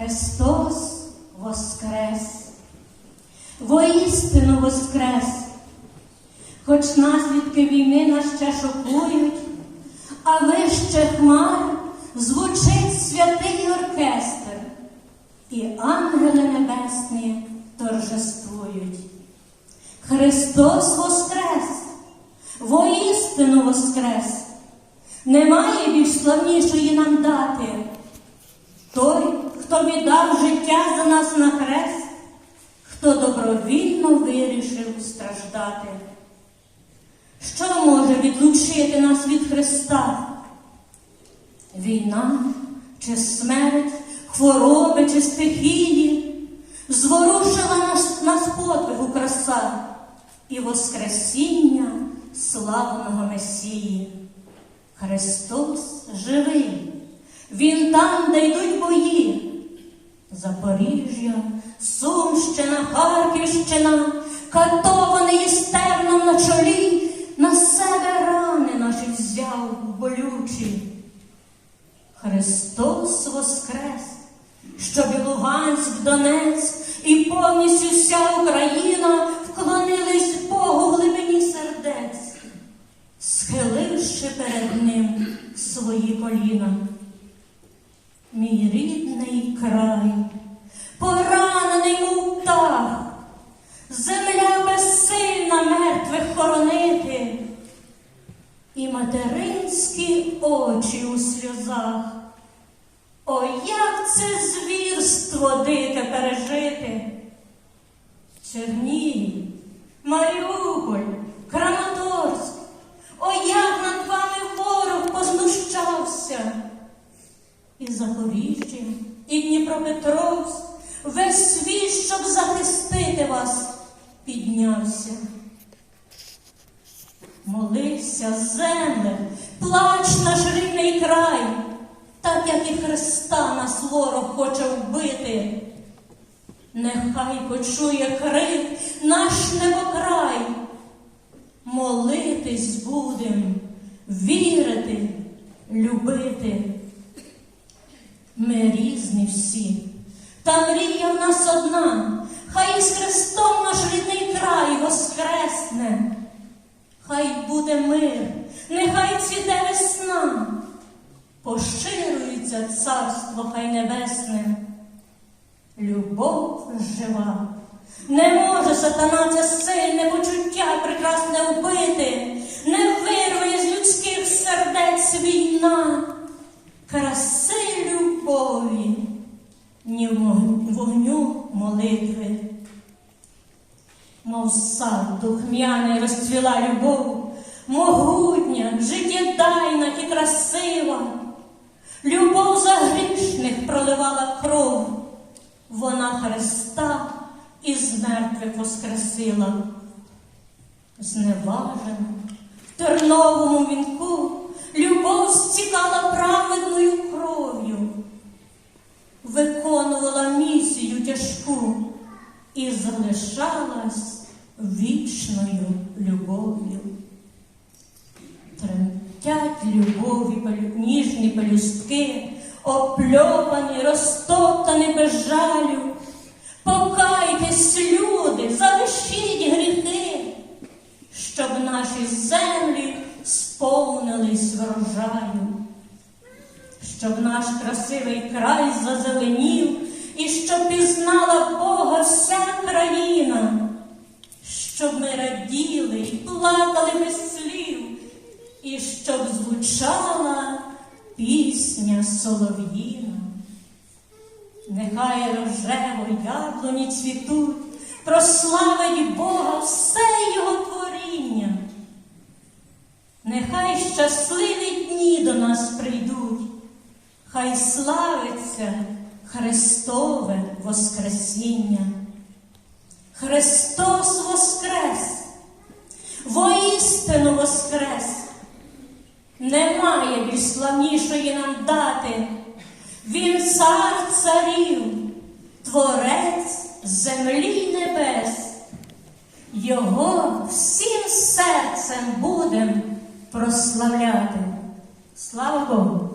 Христос воскрес, воістину воскрес, хоч наслідки війни нас ще шокують, а вище хмар звучить святий оркестр, і ангели небесні торжествують. Христос воскрес, воістину воскрес, немає більш славнішої нам дати. Той, хто віддав життя за нас на хрест, хто добровільно вирішив страждати. Що може відлучити нас від Христа? Війна чи смерть, хвороби чи стихії зворушила нас, нас подвигу краса і Воскресіння славного Месії. Христос живий, Він там, де йдуть бої. Запоріжжя, Сумщина, Харківщина, катований із терном на чолі, на себе рани наші взяв болючі. Христос воскрес, щоб і Луганськ, Донець і повністю вся Україна вклонились Богу в глибині сердець, схиливши перед Ним свої коліна. Мій рідний край, поранений мов птах, земля безсильна мертвих хоронити, і материнські очі у сльозах. О, як це звірство дике пережити! Чернігів, Маріуполь, Краматорськ, о, як над вами ворог познущався! І Запоріжжя, і Дніпропетровськ, весь світ, щоб захистити вас, піднявся. Молися, земле, плач наш рідний край, так як і Христа нас ворог хоче вбити. Нехай почує крик наш небокрай. Молитись будем, вірити, любити. Ми різні всі, та мрія в нас одна, хай із Христом наш рідний край воскресне. Хай буде мир, нехай цвіте весна, поширюється царство хай небесне. Любов жива, не може сатана це сильне почуття прекрасне вбити, не вирває з людських сердець війна, краси любові, ні вогню молитви. Мов сад духмяний розцвіла любов, могутня, життєдайна і красива. Любов за грішних проливала кров, вона Христа із мертвих воскресила. Зневажена в терновому вінку місію і залишалась вічною любов'ю. Тремтять любові ніжні пелюстки, опльовані, розтоптані без жалю. Покайтесь, люди, залишіть гріхи, щоб наші землі сповнились врожаю, щоб наш красивий край зазеленів, і щоб пізнала Бога вся країна, щоб ми раділи і плакали без слів, і щоб звучала пісня солов'їна. Нехай рожево яблуні цвітуть, прославить Бога все його творіння. Нехай щасливі дні до нас прийдуть, хай славиться Христове Воскресіння. Христос Воскрес, воістину Воскрес, немає більш славнішої нам дати. Він цар царів, творець землі небес. Його всім серцем будем прославляти. Слава Богу!